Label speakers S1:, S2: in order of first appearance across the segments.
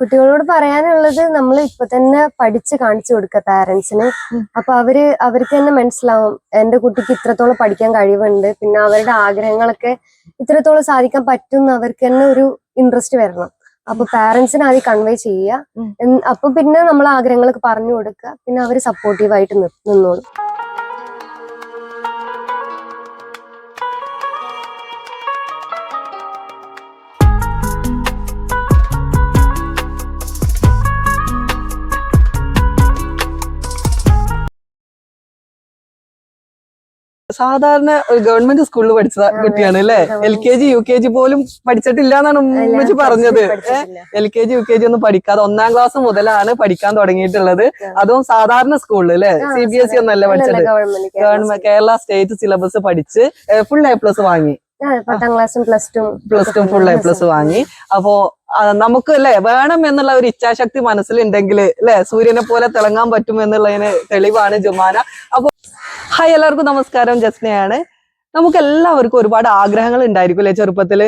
S1: കുട്ടികളോട് പറയാനുള്ളത് നമ്മൾ ഇപ്പൊ തന്നെ പഠിച്ച് കാണിച്ചു കൊടുക്കുക പാരന്റ്സിന്. അപ്പൊ അവർ അവർക്ക് തന്നെ മനസ്സിലാവും എന്റെ കുട്ടിക്ക് ഇത്രത്തോളം പഠിക്കാൻ കഴിവുണ്ട്. പിന്നെ അവരുടെ ആഗ്രഹങ്ങളൊക്കെ ഇത്രത്തോളം സാധിക്കാൻ പറ്റും അവർക്ക് തന്നെ ഒരു ഇൻട്രസ്റ്റ് വരണം. അപ്പൊ പാരന്റ്സിന് ആദ്യം കൺവേ ചെയ്യുക. അപ്പൊ പിന്നെ നമ്മൾ ആഗ്രഹങ്ങളൊക്കെ പറഞ്ഞു കൊടുക്കുക. പിന്നെ അവർ സപ്പോർട്ടീവായിട്ട് നിന്നോളും.
S2: സാധാരണ ഗവൺമെന്റ് സ്കൂളിൽ പഠിച്ച. കുട്ടിയാണ് അല്ലെ? L K G U K G പോലും പഠിച്ചിട്ടില്ല എന്നാണ് ഉമ്മച്ച് പറഞ്ഞത്. L K G U K G ഒന്നും പഠിക്കാതെ ഒന്നാം ക്ലാസ് മുതലാണ് പഠിക്കാൻ തുടങ്ങിയിട്ടുള്ളത്. അതും സാധാരണ സ്കൂളിൽ അല്ലെ? സി ബി എസ് ഇ ഒന്നല്ല പഠിച്ചത്.
S1: ഗവൺമെന്റ്
S2: കേരള സ്റ്റേറ്റ് സിലബസ് പഠിച്ച് ഫുൾ എ പ്ലസ് വാങ്ങി.
S1: പത്താം ക്ലാസ്സും plus two
S2: plus two full A plus വാങ്ങി. അപ്പോ നമുക്ക് അല്ലെ വേണം എന്നുള്ള ഒരു ഇച്ഛാശക്തി മനസ്സിലുണ്ടെങ്കിൽ അല്ലെ സൂര്യനെ പോലെ തിളങ്ങാൻ പറ്റും എന്നുള്ളതിന് തെളിവാണ് ജുമാന. അപ്പൊ ഹായ് എല്ലാവർക്കും നമസ്കാരം. ജസ്നയാണ്. നമുക്ക് എല്ലാവർക്കും ഒരുപാട് ആഗ്രഹങ്ങൾ ഉണ്ടായിരിക്കും അല്ലെ ചെറുപ്പത്തിൽ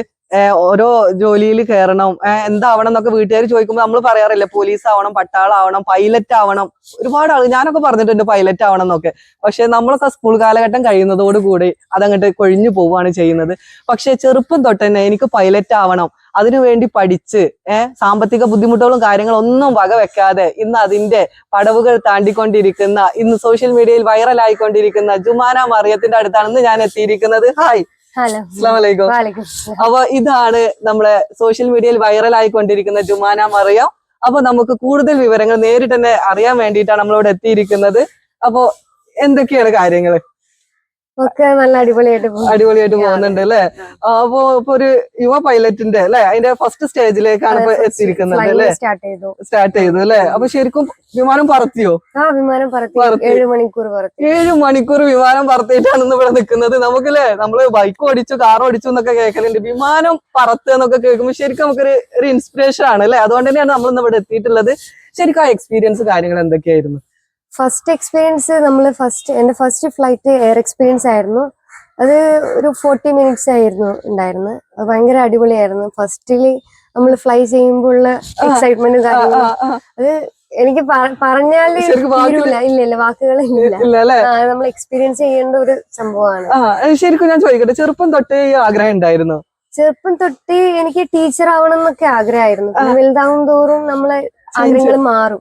S2: ഓരോ ജോലിയിൽ കയറണം. എന്താവണം എന്നൊക്കെ വീട്ടുകാർ ചോദിക്കുമ്പോൾ നമ്മൾ പറയാറില്ലേ പോലീസ് ആവണം പട്ടാളാവണം പൈലറ്റ് ആവണം ഒരുപാട് ആൾ ഞാനൊക്കെ പറഞ്ഞിട്ടുണ്ട് പൈലറ്റ് ആവണം എന്നൊക്കെ. പക്ഷെ നമ്മളൊക്കെ സ്കൂൾ കാലഘട്ടം കഴിയുന്നതോടുകൂടി അതങ്ങോട്ട് കൊഴിഞ്ഞു പോവുകയാണ് ചെയ്യുന്നത്. പക്ഷെ ചെറുപ്പം തൊട്ട് തന്നെ എനിക്ക് പൈലറ്റ് ആവണം അതിനുവേണ്ടി പഠിച്ച് ഏഹ് സാമ്പത്തിക ബുദ്ധിമുട്ടുകളും കാര്യങ്ങളും ഒന്നും വകവെക്കാതെ ഇന്ന് അതിന്റെ പടവുകൾ താണ്ടിക്കൊണ്ടിരിക്കുന്ന ഇന്ന് സോഷ്യൽ മീഡിയയിൽ വൈറൽ ആയിക്കൊണ്ടിരിക്കുന്ന ജുമാന മറിയത്തിന്റെ അടുത്താണ് ഇന്ന് ഞാൻ എത്തിയിരിക്കുന്നത്. ഹായ് വാലിക്കും അപ്പൊ ഇതാണ് നമ്മളെ സോഷ്യൽ മീഡിയയിൽ വൈറൽ ആയിക്കൊണ്ടിരിക്കുന്ന ജുമാന മറിയം. അപ്പൊ നമുക്ക് കൂടുതൽ വിവരങ്ങൾ നേരിട്ട് തന്നെ അറിയാൻ വേണ്ടിയിട്ടാണ് നമ്മളിവിടെ എത്തിയിരിക്കുന്നത്. അപ്പോ എന്തൊക്കെയാണ് കാര്യങ്ങൾ
S1: ഒക്കെ നല്ല അടിപൊളിയായിട്ട്
S2: അടിപൊളിയായിട്ട് പോകുന്നുണ്ട് അല്ലെ? അപ്പൊ ഇപ്പൊ ഒരു യുവ പൈലറ്റിന്റെ അല്ലെ? അതിന്റെ ഫസ്റ്റ് സ്റ്റേജിലേക്കാണ് ഇപ്പൊ എത്തിയിരിക്കുന്നത് അല്ലെ?
S1: സ്റ്റാർട്ട് ചെയ്തു.
S2: സ്റ്റാർട്ട് ചെയ്തു അല്ലെ? അപ്പൊ ശരിക്കും വിമാനം പറത്തിയോ?
S1: ആ വിമാനം പറത്തി. ഏഴ് മണിക്കൂർ പറത്തി.
S2: ഏഴ് മണിക്കൂർ വിമാനം പറത്തിയിട്ടാണ് ഇന്ന് ഇവിടെ നിൽക്കുന്നത്. നമുക്കല്ലേ നമ്മൾ ബൈക്ക് ഓടിച്ചു കാർ ഓടിച്ചു എന്നൊക്കെ കേൾക്കലുണ്ട്. വിമാനം പറത്തുക എന്നൊക്കെ കേൾക്കുമ്പോൾ ശരിക്കും നമുക്കൊരു ഒരു ഇൻസ്പിറേഷൻ ആണ് അല്ലെ? അതുകൊണ്ട് തന്നെയാണ് നമ്മൾ ഇന്ന് ഇവിടെ എത്തിയിട്ടുള്ളത്. ശരിക്കും ആ എക്സ്പീരിയൻസ് കാര്യങ്ങൾ എന്തൊക്കെയായിരുന്നു?
S1: ഫസ്റ്റ് എക്സ്പീരിയൻസ് നമ്മൾ ഫസ്റ്റ് എന്റെ ഫസ്റ്റ് ഫ്ലൈറ്റ് എയർ എക്സ്പീരിയൻസ് ആയിരുന്നു. അത് ഒരു ഫോർട്ടി മിനിറ്റ്സ് ആയിരുന്നു ഉണ്ടായിരുന്നത് അത് ഭയങ്കര അടിപൊളിയായിരുന്നു. ഫസ്റ്റിൽ നമ്മൾ ഫ്ലൈ ചെയ്യുമ്പോൾ ഉള്ള എക്സൈറ്റ്മെന്റും കാര്യങ്ങളും. അത് എനിക്ക്
S2: പറഞ്ഞാൽ
S1: പറഞ്ഞാൽ ഇല്ല ഇല്ല ഇല്ല. നമ്മൾ എക്സ്പീരിയൻസ് ചെയ്യേണ്ട ഒരു സംഭവമാണ്.
S2: ശരിക്കും ഞാൻ ചോദിക്കട്ടെ ചെറുപ്പം തൊട്ടേ ആഗ്രഹം ഉണ്ടായിരുന്നു?
S1: ചെറുപ്പം തൊട്ട് എനിക്ക് ടീച്ചർ ആവണം എന്നൊക്കെ ആഗ്രഹമായിരുന്നു. വലുതാവും തോറും നമ്മളെ ആഗ്രഹങ്ങൾ മാറും.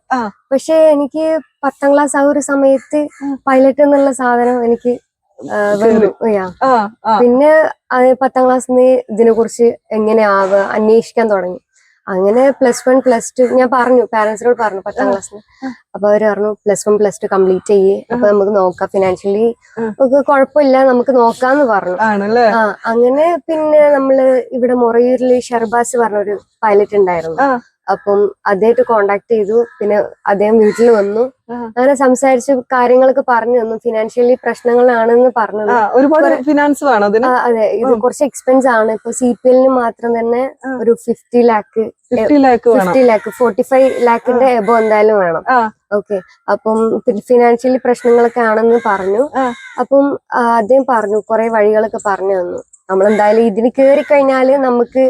S1: പക്ഷെ എനിക്ക് പത്താം ക്ലാസ് ആ ഒരു സമയത്ത് പൈലറ്റ് എന്നുള്ള സാധനം എനിക്ക് പിന്നെ പത്താം ക്ലാസ് ഇതിനെ കുറിച്ച് എങ്ങനെയാവുക അന്വേഷിക്കാൻ തുടങ്ങി. അങ്ങനെ പ്ലസ് വൺ പ്ലസ് ടു ഞാൻ പറഞ്ഞു പാരന്റ്സിനോട് പറഞ്ഞു പത്താം ക്ലാസ്സിന് അപ്പൊ അവർ പറഞ്ഞു plus one plus two complete ചെയ്യേ. അപ്പൊ നമുക്ക് നോക്കാം ഫിനാൻഷ്യലി നമുക്ക് കുഴപ്പമില്ല നമുക്ക് നോക്കാന്ന് പറഞ്ഞു. ആ അങ്ങനെ പിന്നെ നമ്മൾ ഇവിടെ മൊറയൂരിൽ ഷർബാസ് പറഞ്ഞൊരു പൈലറ്റ് ഉണ്ടായിരുന്നു. അപ്പം അദ്ദേഹത്തെ കോണ്ടാക്ട് ചെയ്തു. പിന്നെ അദ്ദേഹം വീട്ടിൽ വന്നു. അങ്ങനെ സംസാരിച്ചു കാര്യങ്ങളൊക്കെ പറഞ്ഞു തന്നു. ഫിനാൻഷ്യലി പ്രശ്നങ്ങളാണെന്ന് പറഞ്ഞു
S2: ഒരുപാട് ഫിനാൻസ് വേണം
S1: അതെ. ഇത് കുറച്ച് എക്സ്പെൻസ് ആണ്. ഇപ്പൊ സി പി എല്ലിന് മാത്രം തന്നെ ഒരു fifty lakh
S2: fifty lakh
S1: forty five ലാക്കിന്റെ above എന്തായാലും വേണം. ഓക്കെ അപ്പം ഫിനാൻഷ്യലി പ്രശ്നങ്ങളൊക്കെ ആണെന്ന് പറഞ്ഞു. അപ്പം അദ്ദേഹം പറഞ്ഞു കുറെ വഴികളൊക്കെ പറഞ്ഞു തന്നു. നമ്മളെന്തായാലും ഇതിന് കയറി കഴിഞ്ഞാൽ നമുക്ക്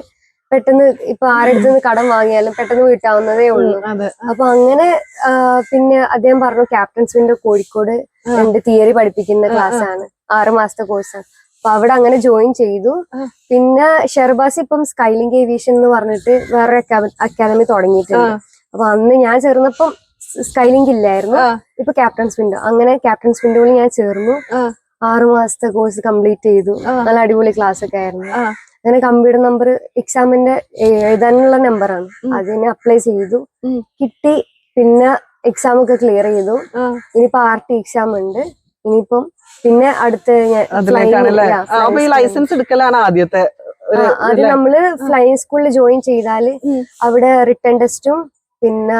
S1: പെട്ടെന്ന് ഇപ്പൊ ആരുടെ നിന്ന് കടം വാങ്ങിയാലും പെട്ടെന്ന് വീട്ടാവുന്നതേ ഉള്ളൂ. അപ്പൊ അങ്ങനെ പിന്നെ അദ്ദേഹം പറഞ്ഞു ക്യാപ്റ്റൻസ് വിൻഡോ കോഴിക്കോട്. രണ്ട് തിയറി പഠിപ്പിക്കുന്ന ക്ലാസ് ആണ് ആറ് മാസത്തെ കോഴ്സാണ്. അപ്പൊ അവിടെ അങ്ങനെ ജോയിൻ ചെയ്തു. പിന്നെ ഷെർബാസ് ഇപ്പം സ്കൈലിംഗ് ഏവിയേഷൻ എന്ന് പറഞ്ഞിട്ട് വേറെ അക്കാദമി തുടങ്ങിയിട്ടുണ്ട്. അപ്പൊ അന്ന് ഞാൻ ചേർന്നപ്പം സ്കൈലിംഗ് ഇല്ലായിരുന്നു. ഇപ്പൊ ക്യാപ്റ്റൻസ് വിൻഡോ. അങ്ങനെ ക്യാപ്റ്റൻസ് വിൻഡോയിൽ ഞാൻ ചേർന്നു. ആറു മാസത്തെ കോഴ്സ് കംപ്ലീറ്റ് ചെയ്തു. നല്ല അടിപൊളി ക്ലാസ് ഒക്കെ ആയിരുന്നു. അങ്ങനെ കമ്പ്യൂട്ടർ നമ്പർ എക്സാമിന്റെ എഴുതാനുള്ള നമ്പറാണ്. അതിന് അപ്ലൈ ചെയ്തു. കിട്ടി പിന്നെ എക്സാം ഒക്കെ ക്ലിയർ ചെയ്തു.
S2: ഇനി
S1: ഇനിയിപ്പോ ആർ ടി എക്സാം ഉണ്ട്. ഇനിയിപ്പം പിന്നെ അടുത്ത
S2: ലൈസൻസ് എടുക്കലാണ് ആദ്യത്തെ
S1: അത് നമ്മൾ ഫ്ലൈയിങ് സ്കൂളിൽ ജോയിൻ
S2: ചെയ്താൽ
S1: അവിടെ റിട്ടേൺ ടെസ്റ്റും പിന്നെ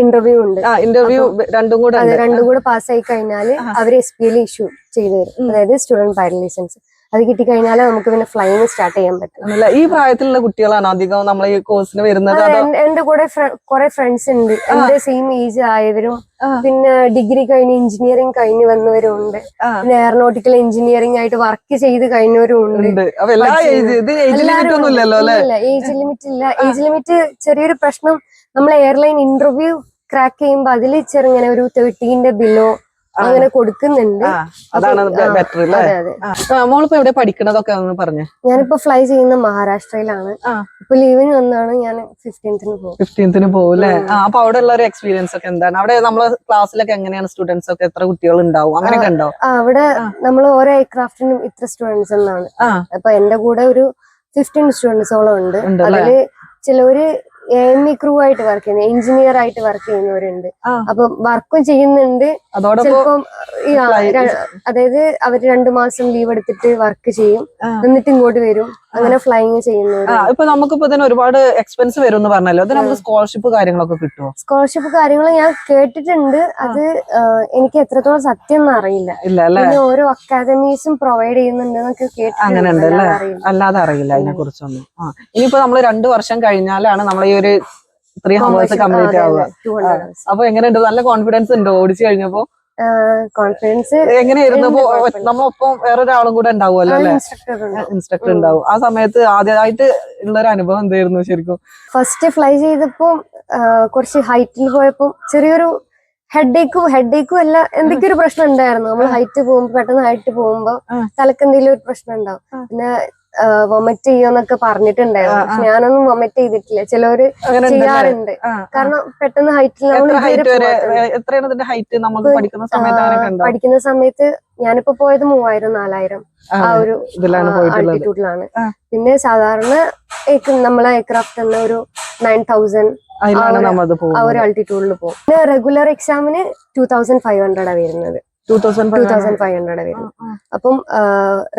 S1: ഇന്റർവ്യൂ ഉണ്ട്.
S2: ഇന്റർവ്യൂ രണ്ടും കൂടെ
S1: രണ്ടും കൂടെ പാസ്സായി കഴിഞ്ഞാൽ
S2: ആ.
S1: അവർ എസ് പി എൽ ഇഷ്യൂ ചെയ്തു തരും. അതായത് സ്റ്റുഡന്റ് പൈലറ്റ് ലൈസൻസ് അത് കിട്ടിക്കഴിഞ്ഞാൽ നമുക്ക് പിന്നെ ഫ്ലൈങ് സ്റ്റാർട്ട് ചെയ്യാൻ പറ്റും?
S2: ഈ പ്രായത്തിലുള്ള കുട്ടികളാണ് അധികം നമ്മളെ ഈ കോഴ്സിന് വരുന്നത്
S1: എന്റെ കൂടെ കുറെ ഫ്രണ്ട്സ് ഉണ്ട്. എന്റെ സെയിം ഏജ് ആയവരും പിന്നെ ഡിഗ്രി കഴിഞ്ഞ് എഞ്ചിനീയറിംഗ് കഴിഞ്ഞ് വന്നവരും ഉണ്ട്. പിന്നെ എയറോനോട്ടിക്കൽ എഞ്ചിനീയറിംഗ് ആയിട്ട് വർക്ക് ചെയ്ത് കഴിഞ്ഞവരും ഉണ്ട്.
S2: ഏജ് ലിമിറ്റ്
S1: ഇല്ല ഏജ് ലിമിറ്റ് ചെറിയൊരു പ്രശ്നം. നമ്മൾ എയർലൈൻ ഇന്റർവ്യൂ ക്രാക്ക് ചെയ്യുമ്പോ അതിൽ ചെറുങ്ങനെ ഒരു തേർട്ടീന്റെ ബിലോ അങ്ങനെ കൊടുക്കുന്നുണ്ട്.
S2: അതാണ് ബെറ്റർ മോളിപ്പോ എവിടെ പഠിക്കണതൊക്കെ ഒന്ന് പറഞ്ഞേ.
S1: ഞാനിപ്പോ ഫ്ലൈ ചെയ്യുന്ന മഹാരാഷ്ട്രയിലാണ്. ഇപ്പൊ ലീവിന് വന്നാണ് ഞാൻ ഫിഫ്റ്റീൻത്തിന് പോകും
S2: ഫിഫ്റ്റീൻത്തിന് പോകും അല്ലേ അപ്പൊ അവിടെ ഉള്ള ഒരു എക്സ്പീരിയൻസ് ഒക്കെ എന്താണ്? അവിടെ നമ്മളെ ക്ലാസ്സിലൊക്കെ എങ്ങനെയാണ് സ്റ്റുഡൻസ് ഒക്കെ എത്ര കുട്ടികൾ ഉണ്ടാവും? അങ്ങനെയൊക്കെ ഉണ്ടോ?
S1: അവിടെ നമ്മൾ ഓരോ എയർക്രാഫ്റ്റിനും ഇത്ര സ്റ്റുഡൻസ് എന്നാണ്. അപ്പൊ എന്റെ കൂടെ ഒരു ഫിഫ്റ്റീൻ സ്റ്റുഡൻസോളം ഉണ്ട്? അതിൽ ചിലവര് എം ഇ ക്രൂ ആയിട്ട് വർക്ക് ചെയ്യുന്ന എഞ്ചിനീയർ ആയിട്ട് വർക്ക് ചെയ്യുന്നവരുണ്ട്. അപ്പൊ വർക്കും ചെയ്യുന്നുണ്ട്. ചിലപ്പം അതായത് അവർ രണ്ടു മാസം ലീവ് എടുത്തിട്ട് വർക്ക് ചെയ്യും. എന്നിട്ട് ഇങ്ങോട്ട് വരും. അങ്ങനെ ഫ്ലൈങ്
S2: ഇപ്പൊ നമുക്കിപ്പോ തന്നെ ഒരുപാട് എക്സ്പെൻസ് വരും എന്ന് പറഞ്ഞല്ലോ. അത് നമുക്ക് സ്കോളർഷിപ്പ് കാര്യങ്ങളൊക്കെ കിട്ടുമോ
S1: സ്കോളർഷിപ്പ് കാര്യങ്ങൾ ഞാൻ കേട്ടിട്ടുണ്ട്. അത് എനിക്ക് എത്രത്തോളം സത്യം എന്ന് അറിയില്ല. പിന്നെ ഓരോ അക്കാദമീസും പ്രൊവൈഡ് ചെയ്യുന്നുണ്ട് എന്നൊക്കെ കേട്ടിട്ടുണ്ട്.
S2: അല്ലേ?
S1: അല്ലാതെ അറിയില്ല.
S2: അല്ലാതെ അറിയില്ല അതിനെ കുറിച്ചൊന്നും ഇനിയിപ്പോ നമ്മൾ രണ്ടു വർഷം കഴിഞ്ഞാലാണ് നമ്മൾ ഈ ഒരു ത്രീ ഹവേഴ്സ് കംപ്ലീറ്റ് ആവുക. അപ്പൊ എങ്ങനെയുണ്ട്? നല്ല കോൺഫിഡൻസ് ഉണ്ടോ ഓടിച്ചു കഴിഞ്ഞപ്പോ?
S1: കോൺഫിഡൻസ്
S2: എങ്ങനെയായിരുന്നു? അപ്പൊ. നമ്മളൊപ്പം വേറൊരാളും കൂടെ ഉണ്ടാവുമല്ലോ അല്ലെ?
S1: ഇൻസ്ട്രക്ടർ ഉണ്ട്.
S2: ഇൻസ്ട്രക്ടർ ഉണ്ടാവും. ആ സമയത്ത് ആദ്യമായിട്ട് ഉള്ള ഒരു അനുഭവം എന്തായിരുന്നു ശരിക്കും?
S1: ഫസ്റ്റ് ഫ്ലൈ ചെയ്തപ്പോ കുറച്ച് ഹൈറ്റിൽ പോയപ്പോ ചെറിയൊരു ഹെഡേക്കും ഹെഡേക്കും അല്ല എന്തൊക്കെ ഒരു പ്രശ്നം ഉണ്ടായിരുന്നു. നമ്മൾ ഹൈറ്റ് പോകുമ്പോ പെട്ടെന്ന് ഹൈറ്റ് പോകുമ്പോ. തലക്ക് എന്തെങ്കിലും ഒരു പ്രശ്നം ഉണ്ടാവും. പിന്നെ വൊമിറ്റ് ചെയ്യുമെന്നൊക്കെ പറഞ്ഞിട്ടുണ്ടായിരുന്നു. പക്ഷെ ഞാനൊന്നും വൊമിറ്റ് ചെയ്തിട്ടില്ല. ചിലവര്? ചെയ്യാറുണ്ട്. കാരണം പെട്ടെന്ന് ഹൈറ്റിൽ
S2: ഹൈറ്റ് നമുക്ക് പഠിക്കുന്ന സമയത്ത്
S1: പഠിക്കുന്ന സമയത്ത് ഞാനിപ്പോ പോയത് മൂവായിരം നാലായിരം.
S2: ആ,
S1: ഒരു ആൾട്ടിറ്റ്യൂഡിലാണ് പിന്നെ സാധാരണ നമ്മളെ എയർക്രാഫ്റ്റ് തന്നെ ഒരു നയൻ തൗസൻഡ് ആ ഒരു- ആൾട്ടിറ്റ്യൂഡിൽ പോകും. പിന്നെ റെഗുലർ എക്സാമിന് ടൂ തൗസൻഡ് ഫൈവ് ഹൺഡ്രഡ് വരുന്നത്.
S2: ടൂ തൗസൻഡ്
S1: ഫൈവ് ഹൺഡ്രഡ് വരുന്നത് അപ്പം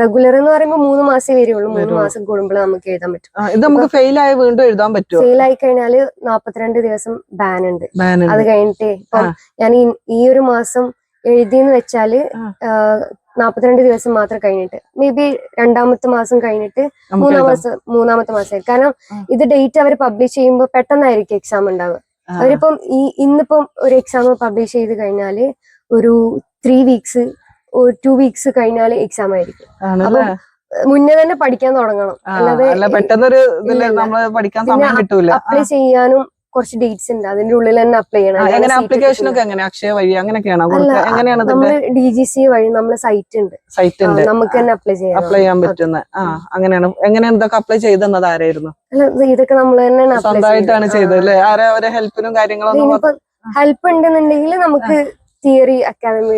S1: റെഗുലർ എന്ന് പറയുമ്പോൾ മൂന്ന് മാസം വരുള്ളൂ. മൂന്ന്. മാസം കൂടുമ്പോൾ നമുക്ക് എഴുതാൻ പറ്റും.
S2: ഇത് നമുക്ക് ഫെയിൽ ആയി വീണ്ടും എഴുതാൻ പറ്റും
S1: ഫെയിൽ ആയി കഴിഞ്ഞാൽ നാപ്പത്തിരണ്ട് ദിവസം ബാൻ ഉണ്ട്. അത് കഴിഞ്ഞിട്ട് ഇപ്പം ഞാൻ ഈ ഒരു മാസം എഴുതിയെന്ന്
S2: വെച്ചാൽ.
S1: നാപ്പത്തിരണ്ട് ദിവസം മാത്രം കഴിഞ്ഞിട്ട്. മേ ബി രണ്ടാമത്തെ മാസം കഴിഞ്ഞിട്ട് മൂന്നാം മാസം മൂന്നാമത്തെ മാസം കാരണം ഇത് ഡേറ്റ് അവർ പബ്ലിഷ് ചെയ്യുമ്പോൾ പെട്ടെന്നായിരിക്കും എക്സാം ഉണ്ടാവുക. അവരിപ്പം ഈ ഇന്നിപ്പം ഒരു എക്സാം പബ്ലിഷ് ചെയ്ത് കഴിഞ്ഞാൽ ഒരു ത്രീ വീക്സ് ടു വീക്സ് കഴിഞ്ഞാൽ എക്സാം ആയിരിക്കും? മുന്നേ തന്നെ പഠിക്കാൻ തുടങ്ങണം. അല്ലാതെ
S2: പെട്ടെന്നൊരു പഠിക്കാൻ സമയം കിട്ടൂല.
S1: അപ്ലൈ ചെയ്യാനും കുറച്ച് ഡേറ്റ്സ് ഉണ്ട്. അതിന്റെ ഉള്ളിൽ തന്നെ അപ്ലൈ ചെയ്യണം.
S2: ആപ്ലിക്കേഷൻ ഒക്കെ എങ്ങനെ? അക്ഷയ വഴി അങ്ങനെയൊക്കെയാണോ?
S1: അല്ല,
S2: കൊടുക്കുക എങ്ങനെയാണ് ഇതിന്റെ
S1: നമ്മൾ ഡി ജി സി വഴി നമ്മൾ സൈറ്റ് ഉണ്ട്.
S2: സൈറ്റ് ഉണ്ട്.
S1: നമുക്ക് തന്നെ അപ്ലൈ ചെയ്യാം
S2: അപ്ലൈ ചെയ്യാൻ പറ്റുന്ന ആ അങ്ങനെയാണ്. എങ്ങനെ എന്തൊക്കെ അപ്ലൈ ചെയ്തെന്നത്? ആരായിരുന്നു?
S1: ഇതൊക്കെ നമ്മൾ തന്നെയാണ് അപ്ലൈ
S2: സ്വന്തമായിട്ടാണ് ചെയ്തത് അല്ലേ? ആരാ ഹെൽപ്പിനും
S1: കാര്യങ്ങളും ഹെൽപ്പ് ഉണ്ടെന്നുണ്ടെങ്കിൽ നമുക്ക് തിയറി അക്കാദമി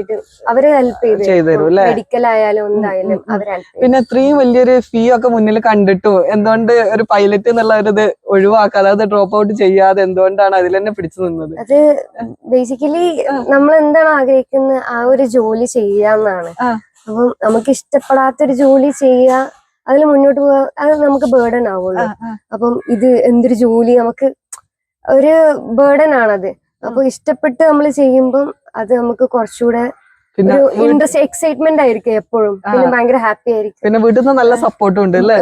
S1: അവരെ ഹെൽപ്പ് ചെയ്ത് മെഡിക്കൽ ആയാലും എന്തായാലും. അവർ
S2: പിന്നെ ഇത്രയും വലിയൊരു ഫീ ഒക്കെ മുന്നിൽ കണ്ടിട്ടു. എന്തുകൊണ്ട് ഒരു പൈലറ്റ് എന്നുള്ള ഒരു ഇത് ഒഴിവാക്കാതെ അത് ഡ്രോപ്പ് ഔട്ട് ചെയ്യാതെ എന്തുകൊണ്ടാണ് അതിൽ തന്നെ പിടിച്ചു നിന്നത്?
S1: അത് ബേസിക്കലി നമ്മൾ എന്താണ് ആഗ്രഹിക്കുന്നത്? ആ ഒരു ജോലി ചെയ്യാന്നാണ്. അപ്പം നമുക്ക് ഇഷ്ടപ്പെടാത്തൊരു ജോലി ചെയ്യുക അതിൽ മുന്നോട്ട് പോവാ അത് നമുക്ക് ബേർഡൻ ആവുള്ളൂ. അപ്പം ഇത് എന്തൊരു ജോലി? നമുക്ക് ഒരു ബേർഡൻ ആണത്. അപ്പൊ ഇഷ്ടപ്പെട്ട് നമ്മൾ ചെയ്യുമ്പം അത് നമുക്ക് കുറച്ചുകൂടെ
S2: പിന്നെ
S1: ഇൻട്രസ്റ്റ് എക്സൈറ്റ്മെന്റ് ആയിരിക്കും എപ്പോഴും. പിന്നെ ഭയങ്കര ഹാപ്പി ആയിരിക്കും.
S2: പിന്നെ വീട്ടിൽ നിന്ന് നല്ല സപ്പോർട്ടും ഉണ്ട് അല്ലേ.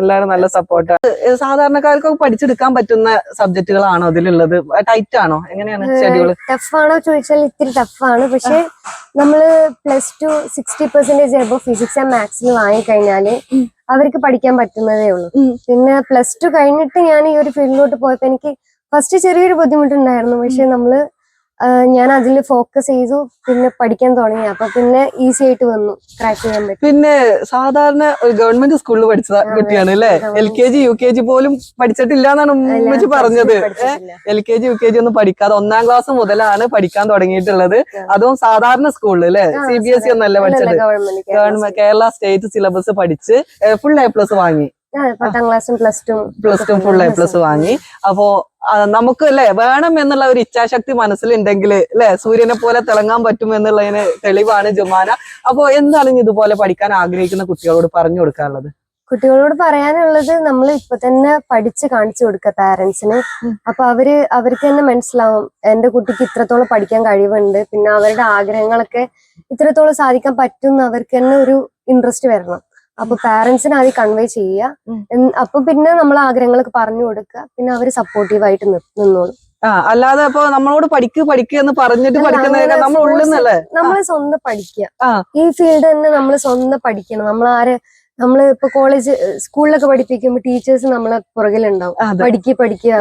S2: എല്ലാരും നല്ല സപ്പോർട്ടാണ് സാധാരണക്കാർക്കൊക്കെ പഠിച്ചെടുക്കാൻ പറ്റുന്ന സബ്ജക്റ്റുകളാണോ അതിലുള്ളത്? ടൈറ്റ് ആണോ? എങ്ങനെയാണ് ഷെഡ്യൂൾ
S1: ടഫ് ആണോ ചോദിച്ചാൽ ഇത്തിരി ടഫ് ആണ്. പക്ഷെ നമ്മൾ plus two sixty percentage above physics and മാത്സിൽ വാങ്ങിക്കഴിഞ്ഞാൽ അവർക്ക് പഠിക്കാൻ പറ്റുന്നതേ ഉള്ളൂ. പിന്നെ പ്ലസ് ടു കഴിഞ്ഞിട്ട് ഞാൻ ഈ ഒരു ഫീൽഡിലോട്ട് പോയപ്പോ എനിക്ക് ഫസ്റ്റ് ചെറിയൊരു ബുദ്ധിമുട്ടുണ്ടായിരുന്നു. പക്ഷെ നമ്മൾ ഞാൻ അതിൽ ഫോക്കസ് ചെയ്തു പിന്നെ പഠിക്കാൻ തുടങ്ങി. അപ്പൊ പിന്നെ ഈസി ആയിട്ട് വന്നു ക്രാക്ക് ചെയ്യാൻ പറ്റും.
S2: പിന്നെ സാധാരണ ഒരു ഗവൺമെന്റ് സ്കൂളിൽ പഠിച്ച കുട്ടിയാണ് അല്ലെ? L K G U K G പോലും പഠിച്ചിട്ടില്ല എന്നാണ് ഉമ്മച്ചി പറഞ്ഞത്. L K G U K G ഒന്നും പഠിക്കാതെ ഒന്നാം ക്ലാസ് മുതലാണ് പഠിക്കാൻ തുടങ്ങിയിട്ടുള്ളത്. അതും സാധാരണ സ്കൂളിൽ അല്ലെ? സി ബി എസ് ഇ ഒന്നല്ല പഠിച്ചത്.
S1: ഗവൺമെന്റ്
S2: കേരള സ്റ്റേറ്റ് സിലബസ് പഠിച്ച് ഫുൾ എ പ്ലസ് വാങ്ങി.
S1: പത്താം ക്ലാസ്സും plus two
S2: plus two full A plus വാങ്ങി. അപ്പോ നമുക്ക് അല്ലെ വേണം എന്നുള്ള ഒരു ഇച്ഛാശക്തി മനസ്സിലുണ്ടെങ്കിൽ അല്ലെ സൂര്യനെ പോലെ തിളങ്ങാൻ പറ്റും എന്നുള്ളതിന് തെളിവാണ് ജുമാന. അപ്പോ എന്താണ് ഇനി ഇതുപോലെ പഠിക്കാൻ ആഗ്രഹിക്കുന്ന കുട്ടികളോട് പറഞ്ഞു കൊടുക്കാനുള്ളത്?
S1: കുട്ടികളോട് പറയാനുള്ളത് നമ്മൾ ഇപ്പൊ തന്നെ പഠിച്ച് കാണിച്ചു കൊടുക്കുക പാരന്റ്സിന് അപ്പൊ അവർ അവർക്ക് തന്നെ മനസ്സിലാവും എന്റെ കുട്ടിക്ക് ഇത്രത്തോളം പഠിക്കാൻ കഴിവുണ്ട്. പിന്നെ അവരുടെ ആഗ്രഹങ്ങളൊക്കെ ഇത്രത്തോളം സാധിക്കാൻ പറ്റും അവർക്ക് തന്നെ ഒരു ഇൻട്രസ്റ്റ് വരണം. അപ്പൊ പാരന്റ്സിന് ആദ്യം കൺവേ ചെയ്യുക. അപ്പൊ പിന്നെ നമ്മൾ ആഗ്രഹങ്ങളൊക്കെ പറഞ്ഞു കൊടുക്കുക. പിന്നെ അവർ സപ്പോർട്ടീവായിട്ട് നിന്നോളും.
S2: അല്ലാതെ അപ്പൊ നമ്മളോട് പഠിക്ക് പഠിക്കുക എന്ന് പറഞ്ഞിട്ട് പഠിക്കുന്നതൊക്കെ നമ്മൾ ഉള്ളുന്നല്ലേ?
S1: നമ്മൾ സ്വന്തം പഠിക്കുക. ഈ ഫീൽഡ് തന്നെ നമ്മൾ സ്വന്തം പഠിക്കണം. നമ്മൾ ആരെ നമ്മൾ ഇപ്പൊ കോളേജ് സ്കൂളിലൊക്കെ പഠിപ്പിക്കുമ്പോൾ ടീച്ചേഴ്സ് നമ്മളെ പുറകിലുണ്ടാവും. പഠിക്കുക പഠിക്കുക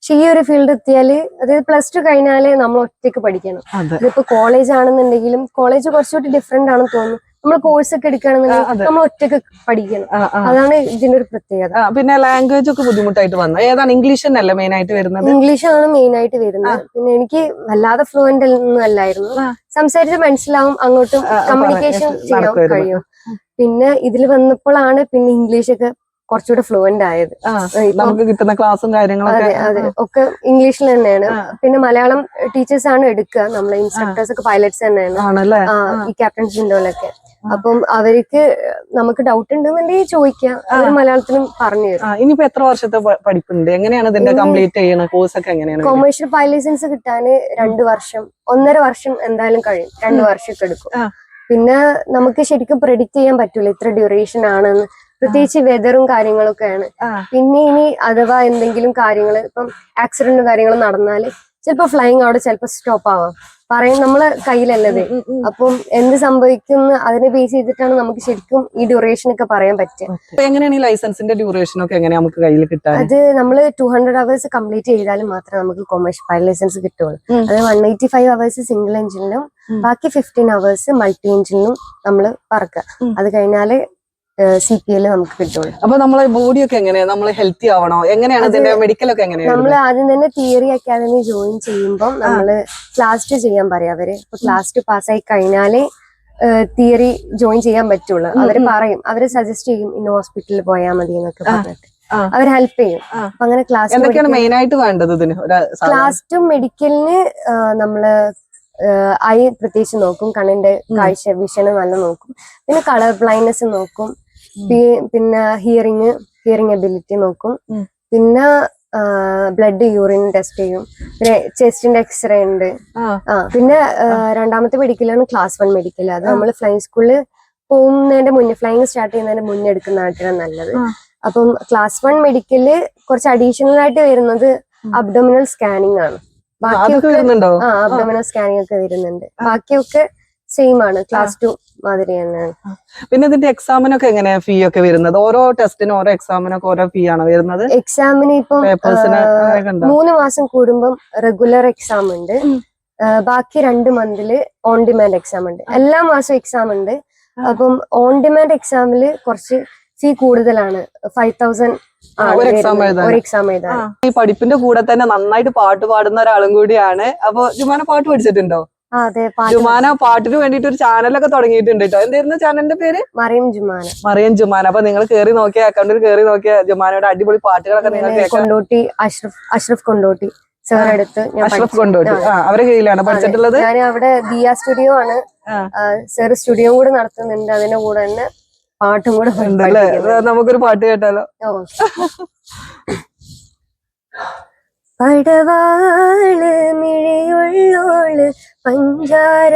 S1: പക്ഷെ ഈ ഒരു ഫീൽഡ് എത്തിയാൽ അതായത് പ്ലസ് ടു കഴിഞ്ഞാൽ നമ്മൾ ഒറ്റയ്ക്ക് പഠിക്കണം ഇതിപ്പോ കോളേജ് ആണെന്നുണ്ടെങ്കിലും കോളേജ് കുറച്ചുകൂടി ഡിഫറെന്റ് ആണെന്ന് തോന്നുന്നു. നമ്മൾ കോഴ്സ് ഒക്കെ എടുക്കുകയാണെന്നുണ്ടെങ്കിൽ നമ്മൾ ഒറ്റയ്ക്ക് പഠിക്കണം. അതാണ് ഇതിന്റെ ഒരു പ്രത്യേകത
S2: പിന്നെ ലാംഗ്വേജ് ഒക്കെ ബുദ്ധിമുട്ടായിട്ട് വന്നു. ഏതാണ്? ഇംഗ്ലീഷ് തന്നെയല്ലേ മെയിൻ ആയിട്ട് വരുന്നത്?
S1: ഇംഗ്ലീഷ് ആണ് മെയിൻ ആയിട്ട് വരുന്നത്. പിന്നെ എനിക്ക് വല്ലാതെ ഫ്ലുവന്റ് ഒന്നും അല്ലായിരുന്നു. സംസാരിച്ച് മനസ്സിലാവും അങ്ങോട്ടും കമ്മ്യൂണിക്കേഷൻ ചെയ്യാൻ. കഴിയും. പിന്നെ ഇതിൽ വന്നപ്പോഴാണ് പിന്നെ ഇംഗ്ലീഷ് ഒക്കെ കുറച്ചുകൂടെ ഫ്ലുവന്റ് ആയത്.
S2: നമുക്ക് കിട്ടുന്ന ക്ലാസ്സും കാര്യങ്ങളൊക്കെ
S1: ഒക്കെ ഇംഗ്ലീഷിൽ തന്നെയാണ്. പിന്നെ മലയാളം ടീച്ചേഴ്സ് ആണ് എടുക്കുക. നമ്മളെ ഇൻസ്ട്രക്ടേഴ്സ് ഒക്കെ പൈലറ്റ്സ് തന്നെയാണ്. ഈ ക്യാപ്റ്റൻസ് വിൻഡോയിലൊക്കെ അപ്പം അവർക്ക് നമുക്ക് ഡൗട്ട് ഉണ്ടെന്നുണ്ടെങ്കിൽ ചോദിക്കാം. അവർ മലയാളത്തിലും പറഞ്ഞു തരും.
S2: ഇനിയിപ്പോ എത്ര വർഷത്തെ പ- പഠിപ്പുണ്ട്? എങ്ങനെയാണ് ഇതിന്റെ കംപ്ലീറ്റ് ചെയ്യണ? കോഴ്സ് ഒക്കെ എങ്ങനെയാണ്?
S1: കൊമേഴ്ഷ്യൽ പൈലറ്റ് ലൈസൻസ് കിട്ടാന് രണ്ട് വർഷം ഒന്നര വർഷം എന്തായാലും കഴിയും. രണ്ട് വർഷമൊക്കെ എടുക്കും. പിന്നെ നമുക്ക് ശരിക്കും പ്രെഡിക്റ്റ് ചെയ്യാൻ പറ്റൂല ഇത്ര ഡ്യൂറേഷൻ ആണെന്ന്. പ്രത്യേകിച്ച് വെതറും കാര്യങ്ങളൊക്കെയാണ്. പിന്നെ ഇനി അഥവാ എന്തെങ്കിലും കാര്യങ്ങൾ ഇപ്പം ആക്സിഡന്റും കാര്യങ്ങളും നടന്നാൽ ചിലപ്പോ ഫ്ലൈങ് അവിടെ ചിലപ്പോ സ്റ്റോപ്പ് ആവാം. പറയും നമ്മളെ കയ്യിലല്ലത്. അപ്പം എന്ത് സംഭവിക്കുന്നു അതിനെ ബേസ് ചെയ്തിട്ടാണ് നമുക്ക് ശരിക്കും ഈ ഡ്യൂറേഷൻ ഒക്കെ പറയാൻ പറ്റുക.
S2: എങ്ങനെയാണ് ഈ ലൈസൻസിന്റെ ഡ്യൂറേഷൻ ഒക്കെ എങ്ങനെ നമുക്ക് കയ്യിൽ കിട്ടാൻ?
S1: അത് നമ്മൾ ടു ഹൺഡ്രഡ് അവേഴ്സ് കംപ്ലീറ്റ് ചെയ്താലും മാത്രമേ നമുക്ക് കൊമേഴ്സ് പൈലറ്റ് ലൈസൻസ് കിട്ടുള്ളൂ. അത് one eighty five hours single എഞ്ചിനിലും ബാക്കി ഫിഫ്റ്റീൻ അവേഴ്സ് മൾട്ടി എഞ്ചിനിലും നമ്മൾ പറക്കുക അത് കഴിഞ്ഞാൽ സി പി എൽ നമുക്ക് കിട്ടുള്ളൂ.
S2: അപ്പൊ നമ്മളെ ബോഡി ഒക്കെ എങ്ങനെയാ? നമ്മൾ ഹെൽത്തി ആവണോ? എങ്ങനെയാണ് ഇതിന്റെ മെഡിക്കൽ ഒക്കെ എങ്ങനെയാണ്
S1: നമ്മൾ ആദ്യം തന്നെ തിയറി അക്കാദമി ജോയിൻ ചെയ്യുമ്പോൾ നമ്മൾ ക്ലാസ് ടു ചെയ്യാൻ പറയാം അവർ. ക്ലാസ് ടു പാസ്സായി കഴിഞ്ഞാലേ തിയറി ജോയിൻ ചെയ്യാൻ പറ്റുള്ളൂ.
S2: അവർ
S1: പറയും. അവർ സജസ്റ്റ് ചെയ്യും ഇന്ന ഹോസ്പിറ്റലിൽ പോയാൽ മതി എന്നൊക്കെ പറഞ്ഞിട്ട്. അവർ ഹെൽപ്പ് ചെയ്യും. അപ്പൊ അങ്ങനെ ക്ലാസ്
S2: എന്തൊക്കെയാണ് മെയിൻ ആയിട്ട് വേണ്ടത് ഇതിന്?
S1: ക്ലാസ് ടു മെഡിക്കലിന് നമ്മൾ ഐ പ്രത്യേകിച്ച് നോക്കും. കണ്ണിന്റെ കാഴ്ച വിഷന് നല്ല നോക്കും. പിന്നെ കളർ ബ്ലൈൻഡ്നെസ് നോക്കും. പിന്നെ ഹിയറിങ് ഹിയറിങ് എബിലിറ്റി നോക്കും. പിന്നെ ബ്ലഡ് യൂറിൻ ടെസ്റ്റ് ചെയ്യും. പിന്നെ ചെസ്റ്റിന്റെ എക്സ്റേ ഉണ്ട്.
S2: ആ,
S1: പിന്നെ രണ്ടാമത്തെ മെഡിക്കലാണ് ക്ലാസ് വൺ മെഡിക്കൽ അത് നമ്മൾ ഫ്ലൈങ് സ്കൂളിൽ പോകുന്നതിന്റെ മുന്നേ ഫ്ലൈങ് സ്റ്റാർട്ട് ചെയ്യുന്നതിന്റെ മുന്നേ എടുക്കുന്നതാണ് നല്ലത്. അപ്പം ക്ലാസ് വൺ മെഡിക്കൽ കുറച്ച് അഡീഷണൽ ആയിട്ട് വരുന്നത് അബ്ഡോമിനൽ സ്കാനിങ് ആണ്. ബാക്കിയൊക്കെ ആ അബ്ഡോമിനൽ സ്കാനിങ് ഒക്കെ വരുന്നുണ്ട്. ബാക്കിയൊക്കെ സെയിം ആണ് ക്ലാസ് ടു മാതിരി തന്നെയാണ്.
S2: പിന്നെ ഇതിന്റെ എക്സാമിനൊക്കെ എങ്ങനെയാ ഫീ ഒക്കെ വരുന്നത്? ഓരോ ടെസ്റ്റിനും ഓരോ എക്സാമിനൊക്കെ ഓരോ ഫീ ആണ് വരുന്നത്?
S1: എക്സാമിന് ഇപ്പം മൂന്ന് മാസം കൂടുമ്പം റെഗുലർ എക്സാം ഉണ്ട്. ബാക്കി രണ്ട് മന്തിൽ ഓൺ ഡിമാൻഡ് എക്സാം ഉണ്ട് എല്ലാ മാസവും എക്സാം ഉണ്ട്. അപ്പം ഓൺ ഡിമാൻഡ് എക്സാമിൽ കുറച്ച് ഫീ കൂടുതലാണ്. ഫൈവ് തൗസൻഡ്
S2: ഒരു
S1: എക്സാം എഴുതാൻ
S2: ഈ പഠിപ്പിന്റെ കൂടെ തന്നെ നന്നായിട്ട് പാട്ട് പാടുന്ന ഒരാളും കൂടിയാണ്. അപ്പൊ ജുമാന പാട്ട് പഠിച്ചിട്ടുണ്ടോ? ജുമാന പാട്ടിന് വേണ്ടിട്ട് ഒരു ചാനലൊക്കെ തുടങ്ങിയിട്ടുണ്ട് കേട്ടോ എന്തായിരുന്നു ചാനലിന്റെ പേര്?
S1: മറിയം ജുമാന.
S2: മറിയം ജുമാന. അപ്പൊ നിങ്ങൾ കേറി നോക്കിയ അക്കൗണ്ടിൽ കേറി നോക്കിയ ജുമാനയുടെ അടിപൊളി പാട്ടുകളൊക്കെ നിങ്ങൾ ഞാൻ
S1: കൊണ്ടോട്ടി അഷ്റഫ് അഷ്റഫ് കൊണ്ടോട്ടി ഞാൻ
S2: അഷ്റഫ് കൊണ്ടോട്ടി. അവരെ കീഴിലാണ് പഠിച്ചിട്ടുള്ളത്?
S1: ഞാൻ അവിടെ ദിയ സ്റ്റുഡിയോ ആണ്. സെർ സ്റ്റുഡിയോ കൂടെ നടത്തുന്നുണ്ട്. അതിന്റെ കൂടെ തന്നെ പാട്ടും കൂടെ
S2: നമുക്കൊരു പാട്ട് കേട്ടാലോ?
S1: ഓ. പടവാൾ മിഴിയുള്ളോൾ പഞ്ചാര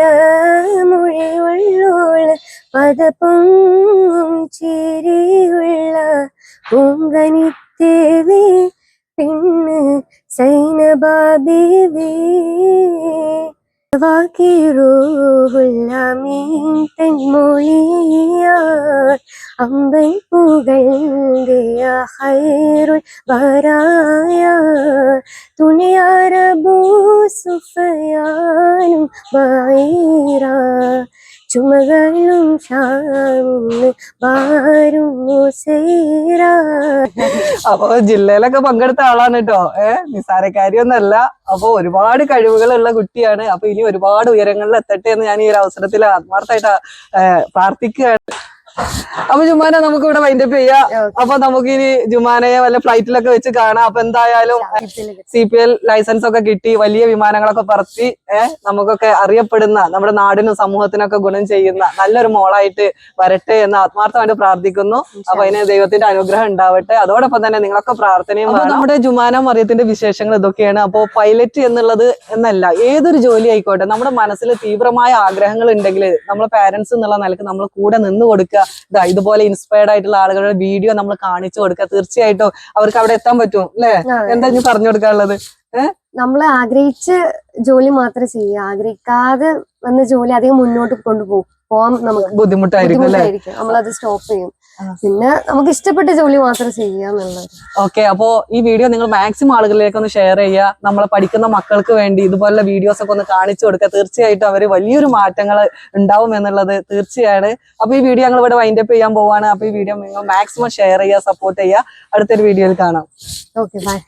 S1: മൊഴിയുള്ളോൾ പദപൊങ്ങും ചിരിയുള്ള പൂങ്കനിത്തേവി പിന്നെ സൈനബാബേവി. واكي روح الأمين தென்மொழியார். அம்பை புகழ்ந்திய ஹைருள் வராயார். துணையார் அபூ சுஃபயானும் பாயிரா മുസൈറ
S2: അപ്പൊ ജില്ലയിലൊക്കെ പങ്കെടുത്ത ആളാണ് കേട്ടോ ഏഹ് നിസാരക്കാരിയൊന്നല്ല അപ്പൊ ഒരുപാട് കഴിവുകളുള്ള കുട്ടിയാണ്. അപ്പൊ ഇനി ഒരുപാട് ഉയരങ്ങളിൽ എത്തട്ടെ എന്ന് ഞാൻ ഈ ഒരു അവസരത്തിൽ ആത്മാർത്ഥമായിട്ട് പ്രാർത്ഥിക്കുകയാണ്. അപ്പൊ ജുമാന നമുക്ക് ഇവിടെ വൈൻഡപ്പ് ചെയ്യാം. അപ്പൊ നമുക്ക് ഇനി ജുമാനയെ വല്ല ഫ്ലൈറ്റിലൊക്കെ വെച്ച് കാണാം. അപ്പൊ എന്തായാലും സി പി എൽ ലൈസൻസ് ഒക്കെ കിട്ടി. വലിയ വിമാനങ്ങളൊക്കെ പറത്തി ഏഹ് നമുക്കൊക്കെ അറിയപ്പെടുന്ന നമ്മുടെ നാടിനും സമൂഹത്തിനൊക്കെ ഗുണം ചെയ്യുന്ന നല്ലൊരു മോളായിട്ട് വരട്ടെ എന്ന് ആത്മാർത്ഥമായിട്ട് പ്രാർത്ഥിക്കുന്നു. അപ്പൊ അതിന് ദൈവത്തിന്റെ അനുഗ്രഹം ഉണ്ടാവട്ടെ. അതോടൊപ്പം തന്നെ നിങ്ങളൊക്കെ പ്രാർത്ഥനയും നമ്മുടെ ജുമാന മറിയത്തിന്റെ വിശേഷങ്ങൾ ഇതൊക്കെയാണ്. അപ്പോ പൈലറ്റ് എന്നുള്ളത് എന്നല്ല ഏതൊരു ജോലി ആയിക്കോട്ടെ നമ്മുടെ മനസ്സിൽ തീവ്രമായ ആഗ്രഹങ്ങൾ ഉണ്ടെങ്കിൽ നമ്മുടെ പാരന്റ്സ് എന്നുള്ള നിലയ്ക്ക് നമ്മൾ കൂടെ നിന്ന് കൊടുക്കുക ഇതാ ഇതുപോലെ ഇൻസ്പയർഡ് ആയിട്ടുള്ള ആളുകളുടെ വീഡിയോ നമ്മൾ കാണിച്ചു കൊടുക്കുക തീർച്ചയായിട്ടും അവർക്ക് അവിടെ എത്താൻ പറ്റും അല്ലെ? എന്താ ഇനി പറഞ്ഞു കൊടുക്കാനുള്ളത്?
S1: നമ്മൾ ആഗ്രഹിച്ച് ജോലി മാത്രം ചെയ്യുക. ആഗ്രഹിക്കാതെ വന്ന് ജോലി അധികം മുന്നോട്ട് കൊണ്ടുപോകും. പോവാൻ നമുക്ക്.
S2: ബുദ്ധിമുട്ടായിരിക്കും
S1: നമ്മളത് സ്റ്റോപ്പ് ചെയ്യും. പിന്നെ നമുക്ക് ഇഷ്ടപ്പെട്ട ജോലി മാത്രം ചെയ്യാന്നുള്ളത്
S2: ഓക്കെ അപ്പോ ഈ വീഡിയോ നിങ്ങൾ മാക്സിമം ആളുകളിലേക്ക് ഒന്ന് ഷെയർ ചെയ്യുക. നമ്മളെ പഠിക്കുന്ന മക്കൾക്ക് വേണ്ടി ഇതുപോലുള്ള വീഡിയോസ് ഒക്കെ ഒന്ന് കാണിച്ചു കൊടുക്കുക. തീർച്ചയായിട്ടും അവർ വലിയൊരു മാറ്റങ്ങൾ ഉണ്ടാവും എന്നുള്ളത് തീർച്ചയാണ്. അപ്പൊ ഈ വീഡിയോ ഞങ്ങൾ ഇവിടെ വൈൻഡപ്പ് ചെയ്യാൻ പോവാണ്. അപ്പൊ ഈ വീഡിയോ നിങ്ങൾ മാക്സിമം ഷെയർ ചെയ്യുക സപ്പോർട്ട് ചെയ്യുക. അടുത്തൊരു വീഡിയോയിൽ കാണാം.
S1: Okay bye